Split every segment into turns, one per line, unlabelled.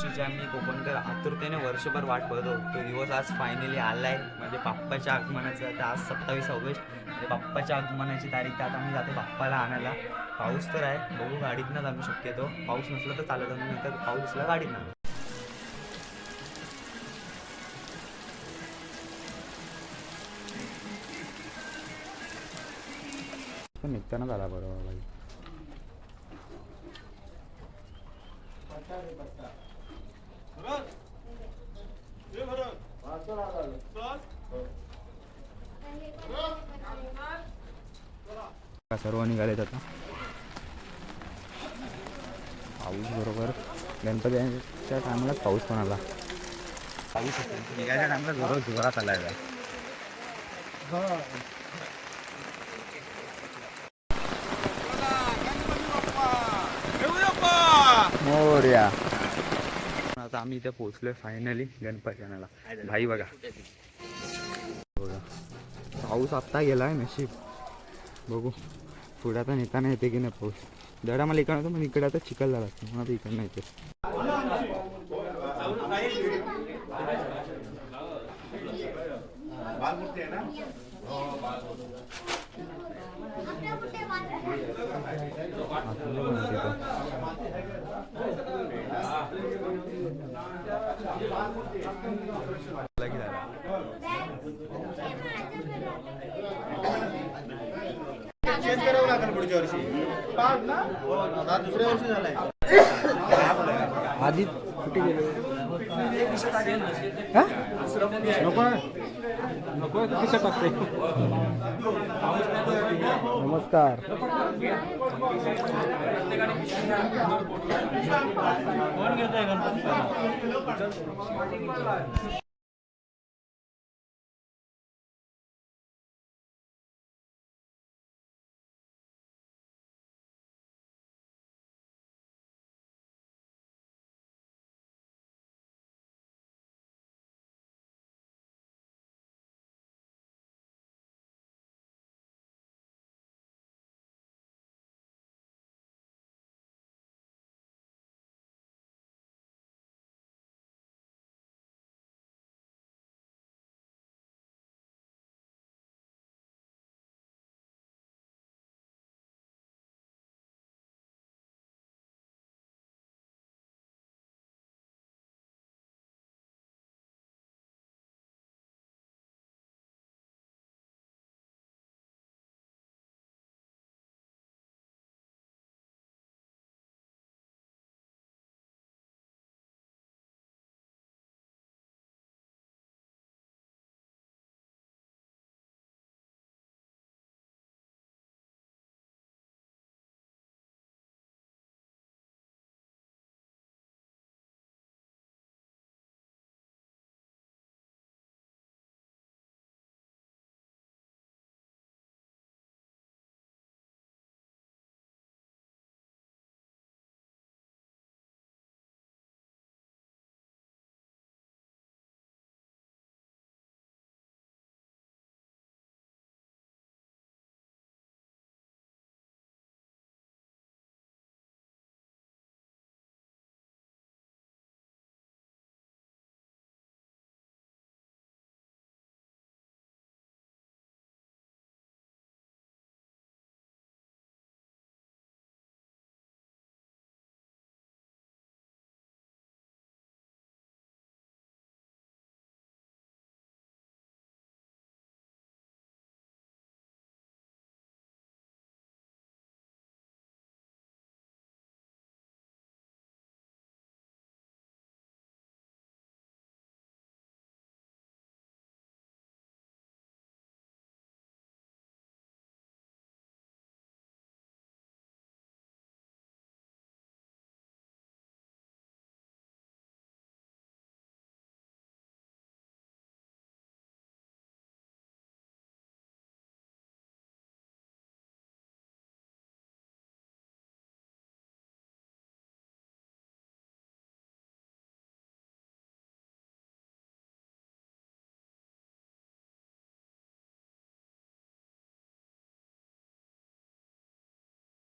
गोष्टीची आम्ही कोकणकर आतुरतेने वर्षभर वाट बघत होतो. तो दिवस आज फायनली आलाय. म्हणजे बाप्पाच्या आगमनाचं तर आज सत्तावीस ऑगस्ट. म्हणजे बाप्पाच्या आगमनाची तारीख तर आता आम्ही जातो बाप्पाला आणायला. पाऊस तर आहे. बघू गाडीतनं जाणू शक्यतो. पाऊस नसला तर चालत आणू नंतर पाऊस असला गाडीतनं. पण निघताना झाला बरोबर बाई. सर्व निघालेत आता पाऊस बरोबर. गणपतीच्या टायमालाच पाऊस पण आला. पाऊस निघायच्या टायमाला जोरात जोरात आला आहे. मोर्या. आता आम्ही इथे पोहोचलोय फायनली गणपती आणायला. भाई बघा. बघा. पाऊस आत्ता गेलाय नशीब. बघू. पुढे आता नेताना येते की नाही पाऊस. दडा मला इकडं होतं पण इकडे आता चिखल झाला मला आता इकडनं येते आतमध्ये पण आहे तिथं. लगी झाला.
चेंज करावं लागेल पुढच्या वर्षी आता दुसऱ्या वर्षी झालाय.
आधी कुठे गेले? नको नको नमस्कार.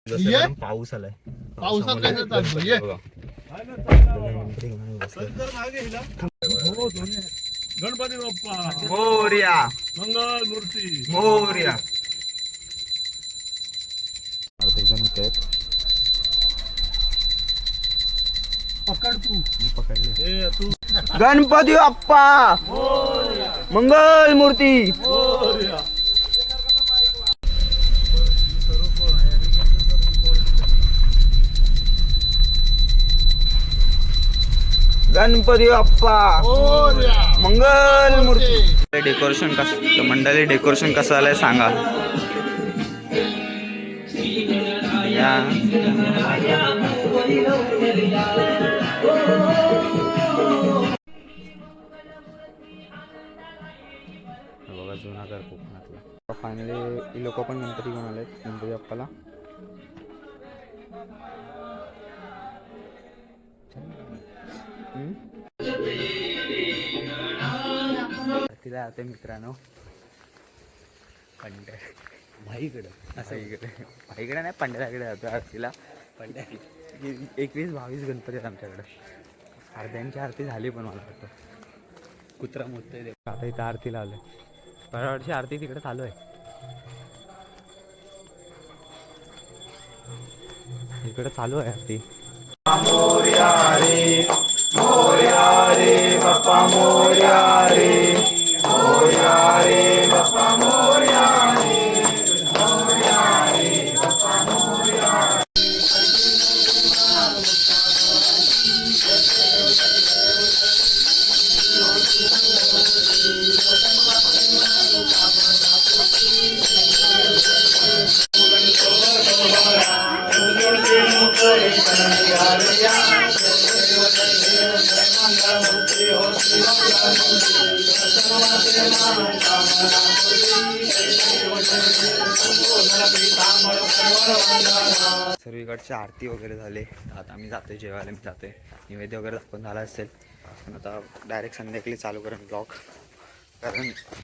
जसं पाऊस आलाय
पावसात काय चालतो ये
बघा.
गणपती बाप्पा
मोर्या
मंगल मूर्ती
मोर्या
पकड तू
मी पकडले
हे तू
गणपती बाप्पा मंगल मूर्ती गणपती बाप्पा मंगल मूर्ती. डेकोरेशन कसं मंडळी डेकोरेशन कसं आलंय सांगा. या. बघा कोकणातला. फायनली लोक पण गणपती घेऊन आलेत गणपती बाप्पाला तिला आता मित्रांनो पंढर. भाईकडं. असं इकडे. भाईकडे नाही पंढराकडे जातो आरतीला पंढर. एकवीस बावीस गणपती आहेत आमच्याकडे. अर्ध्यांची आरती झाली पण मला वाटतं. कुत्रा मोठं आता इथं आरतीला आलोय. परवा वर्षी आरती तिकडे चालू आहे. इकडे चालू आहे आरती. Moria re, Bappa Moria सर्वीकडची आरती वगैरे झाली. आता आम्ही जातोय जेवायला मी जातोय. निवेद्य वगैरे दाखवून झाला असेल. पण आता डायरेक्ट संध्याकाळी चालू करेन ब्लॉग कारण